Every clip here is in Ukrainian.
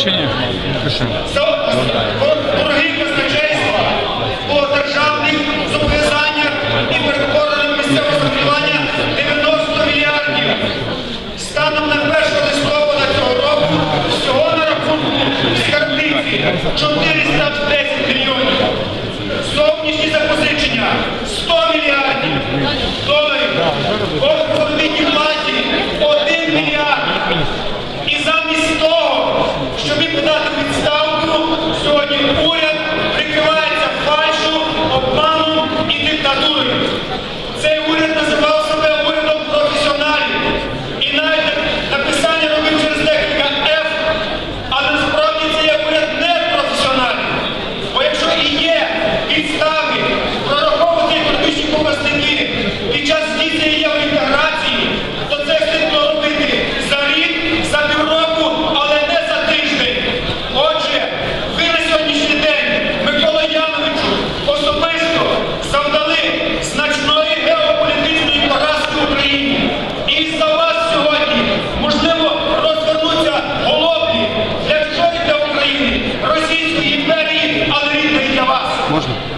посвідчення? Пиши. Дорогі державних зобов'язаннях і переконанням місцевого 90 мільярдів. Станом на 1 листопада цього року всього на рахунку скарбниці 410 мільйонів. Зовнішні запозичення 100 мільярдів доларів. Можно?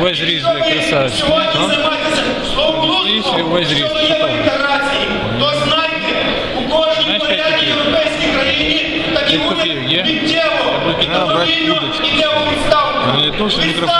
Увесь ріст, бля, красавчик. Стоїш і увесь ріст. То знайте, у кожній порядній європейській країні такі буде відтєво, і добровільно, і для відставку. Не то, що мікрофон.